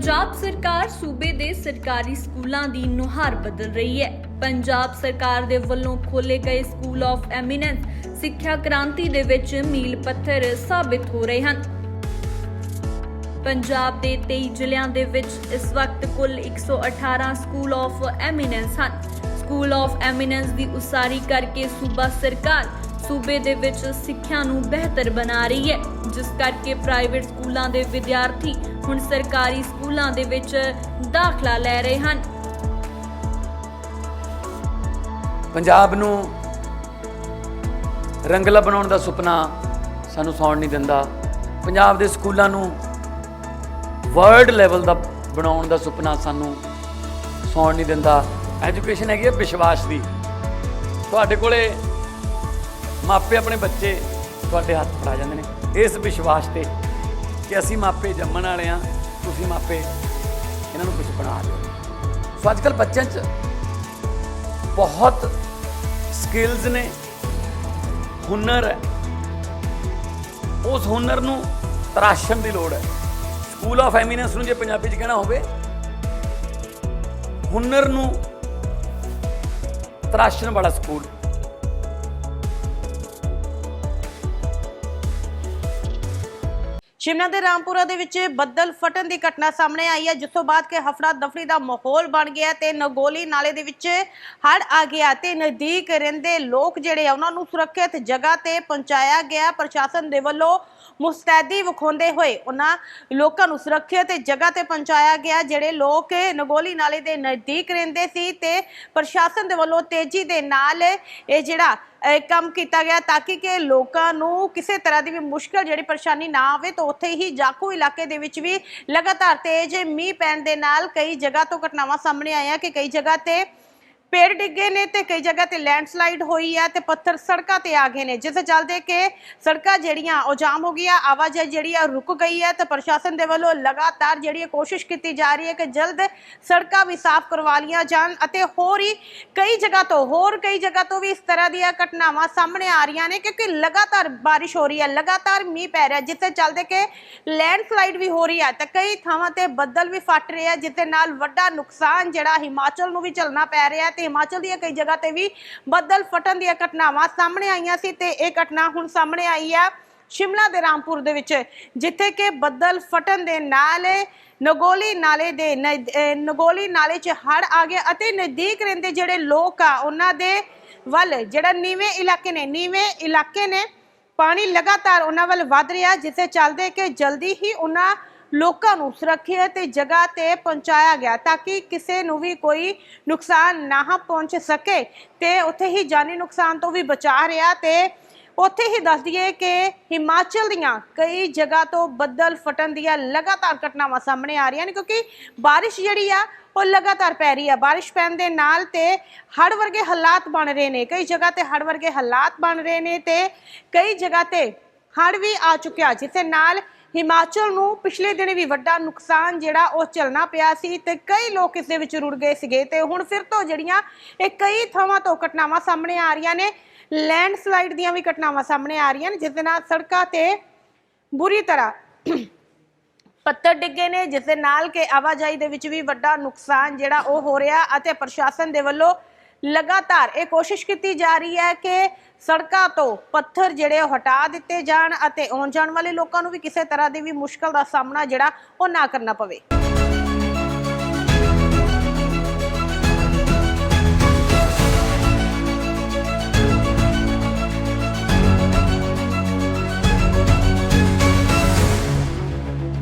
ਪੰਜਾਬ ਸਰਕਾਰ ਸੂਬੇ ਦੇ ਸਰਕਾਰੀ ਸਕੂਲਾਂ ਦੀ ਨੁਹਾਰ ਬਦਲ ਰਹੀ ਹੈ। ਪੰਜਾਬ ਸਰਕਾਰ ਦੇ ਵੱਲੋਂ ਖੋਲੇ ਗਏ ਸਕੂਲ ਆਫ ਐਮੀਨੈਂਸ ਸਿੱਖਿਆ ਕ੍ਰਾਂਤੀ ਦੇ ਵਿੱਚ ਮੀਲ ਪੱਥਰ ਸਾਬਿਤ ਹੋ ਰਹੇ ਹਨ। ਪੰਜਾਬ ਦੇ 23 ਜ਼ਿਲ੍ਹਿਆਂ ਦੇ ਵਿੱਚ ਇਸ ਵਕਤ ਕੁੱਲ 118 ਸਕੂਲ ਆਫ ਐਮੀਨੈਂਸ ਹਨ। ਸਕੂਲ ਆਫ ਐਮੀਨੈਂਸ ਦੀ ਉਸਾਰੀ ਕਰਕੇ ਸੂਬਾ ਸਰਕਾਰ ਸੂਬੇ ਦੇ ਵਿੱਚ ਸਿੱਖਿਆ ਨੂੰ ਬਿਹਤਰ ਬਣਾ ਰਹੀ ਹੈ, ਜਿਸ ਕਰਕੇ ਪ੍ਰਾਈਵੇਟ ਸਕੂਲਾਂ ਦੇ ਵਿਦਿਆਰਥੀ ਹੁਣ ਸਰਕਾਰੀ ਸਕੂਲਾਂ ਦੇ ਵਿੱਚ ਦਾਖਲਾ ਲੈ ਰਹੇ ਹਨ। ਪੰਜਾਬ ਨੂੰ ਰੰਗਲਾ ਬਣਾਉਣ ਦਾ ਸੁਪਨਾ ਸਾਨੂੰ ਸੌਣ ਨਹੀਂ ਦਿੰਦਾ। ਪੰਜਾਬ ਦੇ ਸਕੂਲਾਂ ਨੂੰ ਵਰਲਡ ਲੈਵਲ ਦਾ ਬਣਾਉਣ ਦਾ ਸੁਪਨਾ ਸਾਨੂੰ ਸੌਣ ਨਹੀਂ ਦਿੰਦਾ। ਐਜੂਕੇਸ਼ਨ ਹੈਗੀ ਹੈ ਵਿਸ਼ਵਾਸ ਦੀ। ਤੁਹਾਡੇ ਕੋਲੇ ਮਾਪੇ ਆਪਣੇ ਬੱਚੇ ਤੁਹਾਡੇ ਹੱਥ ਫੜਾ ਜਾਂਦੇ ਨੇ। ਇਸ ਵਿਸ਼ਵਾਸ ਤੇ ਕਿ ਅਸੀਂ ਮਾਪੇ ਜੰਮਣ ਵਾਲੇ ਆ ਤੁਸੀਂ ਮਾਪੇ ਇਹਨਾਂ ਨੂੰ ਕੁਝ ਬਣਾ ਦਿਓ। ਸੋ ਅੱਜ ਕੱਲ੍ਹ ਬੱਚਿਆਂ 'ਚ ਬਹੁਤ ਸਕਿੱਲਸ ਨੇ, ਹੁਨਰ ਹੈ। ਉਸ ਹੁਨਰ ਨੂੰ ਤਰਾਸ਼ਣ ਦੀ ਲੋੜ ਹੈ। ਸਕੂਲ ਆਫ ਐਮੀਨੈਂਸ ਨੂੰ ਜੇ ਪੰਜਾਬੀ 'ਚ ਕਹਿਣਾ ਹੋਵੇ, ਹੁਨਰ ਨੂੰ ਤਰਾਸ਼ਣ ਵਾਲਾ ਸਕੂਲ ਸ਼ਿਮਲਾ ਦੇ ਰਾਮਪੁਰਾ ਦੇ ਵਿੱਚ ਬੱਦਲ ਫਟਣ ਦੀ ਘਟਨਾ ਸਾਹਮਣੇ ਆਈ ਹੈ ਜਿਸ ਤੋਂ ਬਾਅਦ ਕਿ ਹਫੜਾ ਦਫੜੀ ਦਾ ਮਾਹੌਲ ਬਣ ਗਿਆ ਤੇ ਨਗੋਲੀ ਨਾਲੇ ਦੇ ਵਿੱਚ ਹੜ ਆ ਗਿਆ ਤੇ ਨਜ਼ਦੀਕ ਰਹਿੰਦੇ ਲੋਕ ਜਿਹੜੇ ਆ, ਉਹਨਾਂ ਨੂੰ ਸੁਰੱਖਿਅਤ ਜਗ੍ਹਾ ਤੇ ਪਹੁੰਚਾਇਆ ਗਿਆ ਪ੍ਰਸ਼ਾਸਨ ਦੇ ਵੱਲੋਂ ਮੁਸਤੈਦੀ ਵਿਖਾਉਂਦੇ ਹੋਏ ਉਹਨਾਂ ਲੋਕਾਂ ਨੂੰ ਸੁਰੱਖਿਅਤ ਜਗ੍ਹਾ ਤੇ ਪਹੁੰਚਾਇਆ ਗਿਆ ਜਿਹੜੇ ਲੋਕ ਨਗੋਲੀ ਨਾਲੇ ਦੇ ਨਜ਼ਦੀਕ ਰਹਿੰਦੇ ਸੀ ਤੇ ਪ੍ਰਸ਼ਾਸਨ ਦੇ ਵੱਲੋਂ ਤੇਜ਼ੀ ਦੇ ਨਾਲ ਇਹ ਜਿਹੜਾ ਕੰਮ ਕੀਤਾ ਗਿਆ ਤਾਂ ਕਿ ਕਿ ਲੋਕਾਂ ਨੂੰ ਕਿਸੇ ਤਰ੍ਹਾਂ ਦੀ ਵੀ ਮੁਸ਼ਕਲ, ਜਿਹੜੀ ਪਰੇਸ਼ਾਨੀ ਨਾ ਆਵੇ, ਤਾਂ ਉੱਥੇ ਹੀ ਜਾਕੂ ਇਲਾਕੇ ਦੇ ਵਿੱਚ ਵੀ ਲਗਾਤਾਰ ਤੇਜ਼ ਮੀਂਹ ਪੈਣ ਦੇ ਨਾਲ ਕਈ ਜਗ੍ਹਾ ਤੋਂ ਘਟਨਾਵਾਂ ਸਾਹਮਣੇ ਆਈਆਂ ਕਿ ਕਈ ਜਗ੍ਹਾ ਤੇ ਪੇੜ ਡਿੱਗੇ ਨੇ ਤੇ ਕਈ ਜਗ੍ਹਾ ਤੇ ਲੈਂਡਸਲਾਈਡ ਹੋਈ ਹੈ ਤੇ ਪੱਥਰ ਸੜਕਾਂ ਤੇ ਆ ਗਏ ਨੇ। ਜਿਸ ਦੇ ਚੱਲਦੇ ਕਿ ਸੜਕਾਂ ਜਿਹੜੀਆਂ ਉਹ ਜਾਮ ਹੋ ਗਈਆਂ, ਆਵਾਜਾਈ ਜਿਹੜੀ ਆ ਰੁਕ ਗਈ ਹੈ ਤੇ ਪ੍ਰਸ਼ਾਸਨ ਦੇ ਵੱਲੋਂ ਲਗਾਤਾਰ ਜਿਹੜੀ ਹੈ ਕੋਸ਼ਿਸ਼ ਕੀਤੀ ਜਾ ਰਹੀ ਹੈ ਕਿ ਜਲਦ ਸੜਕਾਂ ਵੀ ਸਾਫ਼ ਕਰਵਾ ਲੀਆਂ ਜਾਣ ਅਤੇ ਹੋਰ ਹੀ ਕਈ ਜਗ੍ਹਾ ਤੋਂ, ਹੋਰ ਕਈ ਜਗ੍ਹਾ ਤੋਂ ਵੀ ਇਸ ਤਰ੍ਹਾਂ ਦੀਆਂ ਘਟਨਾਵਾਂ ਸਾਹਮਣੇ ਆ ਰਹੀਆਂ ਨੇ ਕਿਉਂਕਿ ਲਗਾਤਾਰ ਬਾਰਿਸ਼ ਹੋ ਰਹੀ ਹੈ, ਲਗਾਤਾਰ ਮੀਂਹ ਪੈ ਰਿਹਾ ਜਿੱਥੇ ਚੱਲਦੇ ਕਿ ਲੈਂਡਸਲਾਈਡ ਵੀ ਹੋ ਰਹੀ ਹੈ ਤੇ ਕਈ ਥਾਵਾਂ ਤੇ ਬੱਦਲ ਵੀ ਫਟ ਰਿਹਾ ਆ, ਜਿਸ ਦੇ ਨਾਲ ਵੱਡਾ ਨੁਕਸਾਨ ਜਿਹੜਾ ਹਿਮਾਚਲ ਨੂੰ ਵੀ ਝੱਲਣਾ ਪੈ ਰਿਹਾ ਤੇ ਹਿਮਾਚਲ ਦੀਆਂ ਕਈ ਜਗ੍ਹਾ ਤੇ ਵੀ ਬੱਦਲ ਫਟਣ ਦੀਆਂ ਘਟਨਾਵਾਂ ਸਾਹਮਣੇ ਆਈਆਂ ਸੀ ਤੇ ਇਹ ਘਟਨਾ ਹੁਣ ਸਾਹਮਣੇ ਆਈ ਆ ਸ਼ਿਮਲਾ ਦੇ ਰਾਮਪੁਰ ਦੇ ਵਿੱਚ, ਜਿੱਥੇ ਕਿ ਬੱਦਲ ਫਟਣ ਦੇ ਨਾਲ ਨਗੋਲੀ ਨਾਲੇ ਦੇ ਨਗੋਲੀ ਨਾਲੇ 'ਚ ਹੜ ਆ ਗਿਆ ਅਤੇ ਨਜ਼ਦੀਕ ਰਹਿੰਦੇ ਜਿਹੜੇ ਲੋਕ ਆ, ਉਹਨਾਂ ਦੇ ਵੱਲ ਜਿਹੜਾ ਨੀਵੇਂ ਇਲਾਕੇ ਨੇ, ਨੀਵੇਂ ਇਲਾਕੇ ਨੇ, ਪਾਣੀ ਲਗਾਤਾਰ ਉਹਨਾਂ ਵੱਲ ਵੱਧ ਰਿਹਾ ਜਿਸੇ ਚੱਲਦੇ ਕਿ ਜਲਦੀ ਹੀ ਉਹਨਾਂ ਲੋਕਾਂ ਨੂੰ ਸੁਰੱਖਿਅਤ ਜਗ੍ਹਾ ਤੇ ਪਹੁੰਚਾਇਆ ਗਿਆ ਤਾਂ ਕਿ ਕਿਸੇ ਨੂੰ ਵੀ ਕੋਈ ਨੁਕਸਾਨ ਨਾ ਪਹੁੰਚ ਸਕੇ ਤੇ ਉੱਥੇ ਹੀ ਜਾਨੀ ਨੁਕਸਾਨ ਤੋਂ ਵੀ ਬਚਾ ਰਿਹਾ ਤੇ ਉੱਥੇ ਹੀ ਦੱਸ ਦਈਏ ਕਿ ਹਿਮਾਚਲ ਦੀਆਂ ਕਈ ਜਗ੍ਹਾ ਤੋਂ ਬੱਦਲ ਫਟਣ ਦੀਆਂ ਲਗਾਤਾਰ ਘਟਨਾਵਾਂ ਸਾਹਮਣੇ ਆ ਰਹੀਆਂ ਨੇ ਕਿਉਂਕਿ ਬਾਰਿਸ਼ ਜਿਹੜੀ ਆ, ਉਹ ਲਗਾਤਾਰ ਪੈ ਰਹੀ ਆ। ਬਾਰਿਸ਼ ਪੈਣ ਦੇ ਨਾਲ ਤੇ ਹੜ ਵਰਗੇ ਹਾਲਾਤ ਬਣ ਰਹੇ ਨੇ। ਕਈ ਜਗ੍ਹਾ ਤੇ ਹੜ ਵਰਗੇ ਹਾਲਾਤ ਬਣ ਰਹੇ ਨੇ ਤੇ ਕਈ ਜਗ੍ਹਾ ਤੇ ਹੜ ਵੀ ਆ ਚੁੱਕਿਆ ਜਿਸ ਨਾਲ ਹਿਮਾਚਲ ਨੂੰ ਪਿਛਲੇ ਦਿਨ ਵੀ ਵੱਡਾ ਨੁਕਸਾਨ ਜਿਹੜਾ ਉਹ ਝੱਲਣਾ ਪਿਆ ਸੀ ਤੇ ਕਈ ਲੋਕ ਇਸ ਦੇ ਵਿੱਚ ਰੁੜ ਗਏ ਸੀਗੇ ਤੇ ਹੁਣ ਫਿਰ ਤੋਂ ਜਿਹੜੀਆਂ ਇਹ ਕਈ ਥਾਵਾਂ ਤੋਂ ਘਟਨਾਵਾਂ ਸਾਹਮਣੇ ਆ ਰਹੀਆਂ ਨੇ ਲੈਂਡਸਲਾਈਡ ਦੀਆਂ ਵੀ ਘਟਨਾਵਾਂ ਸਾਹਮਣੇ ਆ ਰਹੀਆਂ ਨੇ, ਜਿਸ ਦੇ ਨਾਲ ਸੜਕਾਂ ਤੇ ਬੁਰੀ ਤਰ੍ਹਾਂ ਪੱਥਰ ਡਿੱਗੇ ਨੇ, ਜਿਸ ਦੇ ਨਾਲ ਕਿ ਆਵਾਜਾਈ ਦੇ ਵਿੱਚ ਵੀ ਵੱਡਾ ਨੁਕਸਾਨ ਜਿਹੜਾ ਉਹ ਹੋ ਰਿਹਾ ਅਤੇ ਪ੍ਰਸ਼ਾਸਨ ਦੇ ਵੱਲੋਂ ਲਗਾਤਾਰ ਇਹ ਕੋਸ਼ਿਸ਼ ਕੀਤੀ ਜਾ ਰਹੀ ਹੈ ਕਿ ਸੜਕਾਂ ਤੋਂ ਪੱਥਰ ਜਿਹੜੇ ਉਹ ਹਟਾ ਦਿੱਤੇ ਜਾਣ ਅਤੇ ਆਉਣ ਜਾਣ ਵਾਲੇ ਲੋਕਾਂ ਨੂੰ ਵੀ ਕਿਸੇ ਤਰ੍ਹਾਂ ਦੀ ਵੀ ਮੁਸ਼ਕਲ ਦਾ ਸਾਹਮਣਾ ਜਿਹੜਾ ਉਹ ਨਾ ਕਰਨਾ ਪਵੇ।